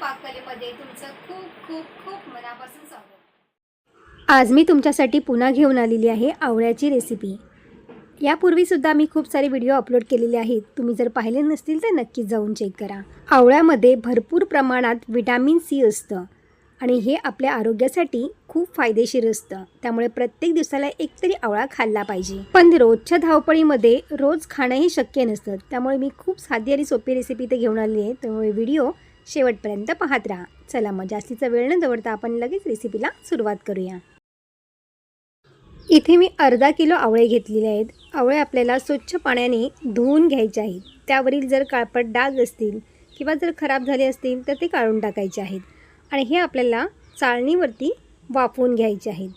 पाककलेमध्ये तुमचं खूप खूप खूप मनापासून स्वागत. आज मी तुमच्यासाठी पुन्हा घेऊन आलेली आहे आवळ्याची रेसिपी यापूर्वीसुद्धा मी खूप सारे व्हिडिओ अपलोड केलेले आहेत. तुम्ही जर पाहिले नसतील तर नक्कीच जाऊन चेक करा. आवळ्यामध्ये भरपूर प्रमाणात विटॅमिन सी असतं आणि हे आपल्या आरोग्यासाठी खूप फायदेशीर असतं. त्यामुळे प्रत्येक दिवसाला एक तरी आवळा खाल्ला पाहिजे. पण रोजच्या धावपळीमध्ये रोज खाणंही शक्य नसतं. त्यामुळे मी खूप साधी आणि सोपी रेसिपी ते घेऊन आली आहे. त्यामुळे व्हिडिओ शेवटपर्यंत पाहत राहा. चला मग जास्तीचा वेळ न दवडता आपण लगेच रेसिपीला सुरुवात करूया. इथे मी अर्धा किलो आवळे घेतलेले आहेत. आवळे आपल्याला स्वच्छ पाण्याने धुवून घ्यायचे आहेत. त्यावरील जर काळपट डाग असतील किंवा जर खराब झाले असतील तर ते काढून टाकायचे आहेत. आणि हे आपल्याला चाळणीवरती वाफवून घ्यायचे आहेत.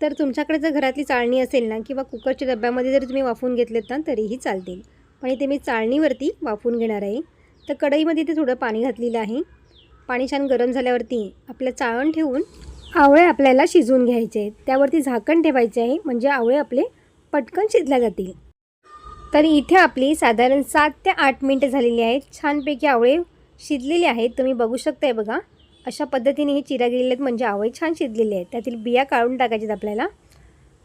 तर तुमच्याकडे जर घरातली चाळणी असेल ना किंवा कुकरच्या डब्यामध्ये जर तुम्ही वाफवून घेतलेत ना तरीही चालतील. पण इथे मी चाळणीवरती वाफवून घेणार आहे. तर कढईमध्ये ते थोडं पाणी घातलेलं आहे. पाणी छान गरम झाल्यावरती आपलं चाळण ठेवून आवळे आपल्याला शिजवून घ्यायचे आहेत. त्यावरती झाकण ठेवायचे आहे म्हणजे आवळे आपले पटकन शिजल्या जातील. तर इथे आपली साधारण सात ते आठ मिनटं झालेली आहेत. छानपैकी आवळे शिजलेले आहेत. तुम्ही बघू शकताय बघा अशा पद्धतीने हे चिरा गेलेले आहेत म्हणजे आवळे छान शिजलेले आहेत. त्यातील बिया काढून टाकायच्यात आपल्याला.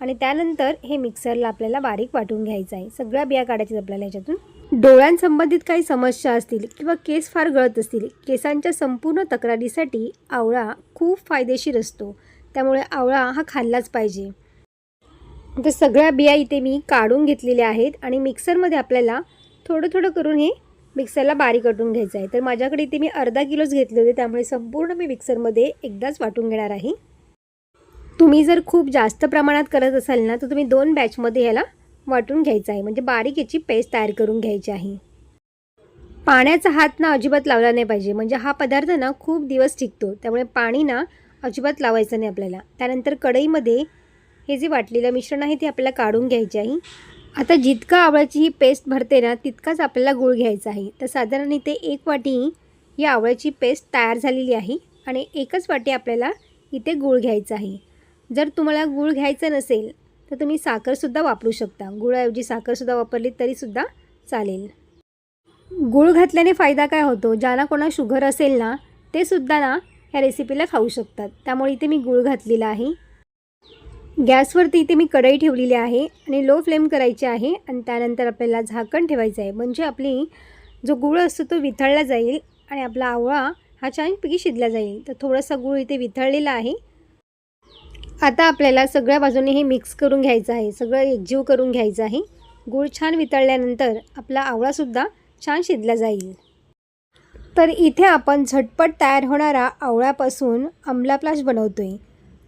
आणि त्यानंतर हे मिक्सरला आपल्याला बारीक वाटून घ्यायचं आहे. सगळ्या बिया काढायच्यात आपल्याला याच्यातून. डोळ्यांसंबंधित काही समस्या असतील किंवा केस फार गळत असतील केसांच्या संपूर्ण तक्रारीसाठी आवळा खूप फायदेशीर असतो. त्यामुळे आवळा हा खाल्लाच पाहिजे. तर सगळ्या बिया इथे मी काढून घेतलेल्या आहेत आणि मिक्सरमध्ये आपल्याला थोडं थोडं करून हे मिक्सरला बारीक वाटून घ्यायचं आहे. तर माझ्याकडे इथे मी अर्धा किलोच घेतले होते त्यामुळे संपूर्ण मी मिक्सरमध्ये एकदाच वाटून घेणार आहे. तुम्ही जर खूप जास्त प्रमाणात करत असाल ना तर तुम्ही दोन बॅचमध्ये ह्याला वाटून घ्यायचं आहे. म्हणजे बारीक याची पेस्ट तयार करून घ्यायची आहे. पाण्याचा हात ना अजिबात लावला नाही पाहिजे. म्हणजे हा पदार्थ ना खूप दिवस टिकतो. त्यामुळे पाणी ना अजिबात लावायचं नाही आपल्याला. त्यानंतर कढईमध्ये हे जे वाटलेलं मिश्रण आहे ते आपल्याला काढून घ्यायचे आहे. आता जितका आवळ्याची ही पेस्ट भरते ना तितकाच आपल्याला गूळ घ्यायचा आहे. तर साधारण इथे एक वाटी या आवळ्याची पेस्ट तयार झालेली आहे आणि एकच वाटी आपल्याला इथे गूळ घ्यायचा आहे. जर तुम्हाला गूळ घ्यायचं नसेल तर तुम्ही साखरसुद्धा वापरू शकता. गुळाऐवजी साखरसुद्धा वापरली तरीसुद्धा चालेल. गूळ घातल्याने फायदा काय होतो? ज्यांना कोणा शुगर असेल ना ते सुद्धा ना ह्या रेसिपीला खाऊ शकतात. त्यामुळे इथे मी गूळ घातलेला आहे. गॅसवरती इथे मी कढई ठेवलेली आहे आणि लो फ्लेम करायची आहे आणि त्यानंतर आपल्याला झाकण ठेवायचं आहे. म्हणजे आपली जो गुळ असतो तो विथळला जाईल आणि आपला आवळा हा छानपैकी शिजला जाईल. तर थोडासा गूळ इथे विथळलेला आहे. आता आपल्याला सगळ्या बाजूने हे मिक्स करून घ्यायचं आहे. सगळं एकजीव करून घ्यायचं आहे. गूळ छान वितळल्यानंतर आपला आवळासुद्धा छान शिजला जाईल. तर इथे आपण झटपट तयार होणारा आवळ्यापासून आमलाप्लाश बनवतो आहे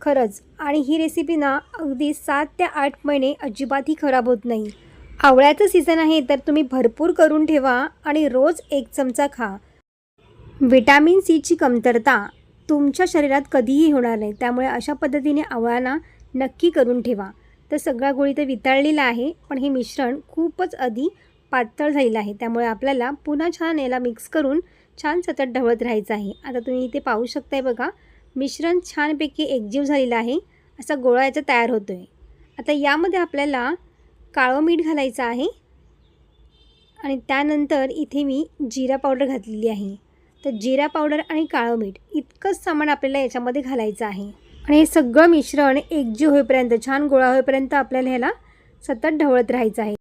खरंच आणि ही रेसिपी ना अगदी सात ते आठ महिने अजिबातही खराब होत नाही. आवळ्याचं सीझन आहे तर तुम्ही भरपूर करून ठेवा आणि रोज एक चमचा खा. विटॅमिन सीची कमतरता तुमच्या शरीरात कधीही होणार नाही. त्यामुळे अशा पद्धतीने आवळाना नक्की करून ठेवा. तर सगळा गोळी तर वितळलेला आहे पण हे मिश्रण खूपच आधी पातळ झालेलं आहे. त्यामुळे आपल्याला पुन्हा छान याला मिक्स करून छान सतत ढवळत राहायचं आहे. आता तुम्ही इथे पाहू शकताय बघा मिश्रण छानपैकी एकजीव झालेलं आहे. असा गोळा याचा तयार होतो आहे आता यामध्ये आपल्याला काळं मीठ घालायचं आहे. आणि त्यानंतर इथे मी जिरा पावडर घातलेली आहे. तर जिरा पावडर आणि काळं मीठ इतकंच सामान आपल्याला याच्यामध्ये घालायचं आहे. आणि हे सगळं मिश्रण एकजीव होईपर्यंत छान गोळा होईपर्यंत आपल्याला ह्याला सतत ढवळत राहायचं आहे.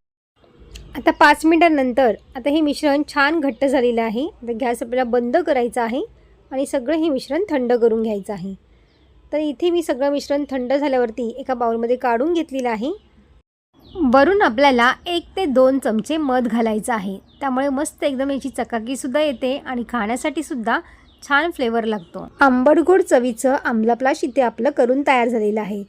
आता पाच मिनटानंतर आता हे मिश्रण छान घट्ट झालेलं आहे. आता गॅस आपल्याला बंद करायचा आहे आणि सगळं हे मिश्रण थंड करून घ्यायचं आहे. तर इथे मी सगळं मिश्रण थंड झाल्यावरती एका बाउलमध्ये काढून घेतलेलं आहे. वरून आपल्याला एक ते दोन चमचे मध घालायचं आहे. त्यामुळे मस्त एकदम याची चकाकीसुद्धा येते आणि खाण्यासाठी सुद्धा छान फ्लेवर लागतो. आंबटगोड चवीचं आमलाप्लाश इथे आपलं करून तयार झालेलं आहे.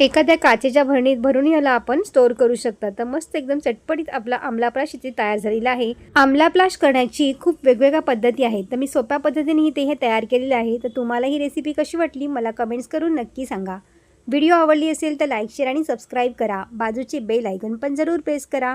एखाद्या काचेच्या भरणीत भरून ह्याला आपण स्टोअर करू शकता. तर मस्त एकदम चटपटीत आपला आमलाप्लाश इथे तयार झालेला आहे. आमलाप्लाश करण्याची खूप वेगवेगळ्या पद्धती आहेत. तर मी सोप्या पद्धतीने इथे हे तयार केलेलं आहे. तर तुम्हाला ही रेसिपी कशी वाटली मला कमेंट्स करून नक्की सांगा. व्हिडिओ आवडली असेल तर लाईक शेअर आणि सबस्क्राईब करा. बाजूचे बेल आयकन पण जरूर प्रेस करा.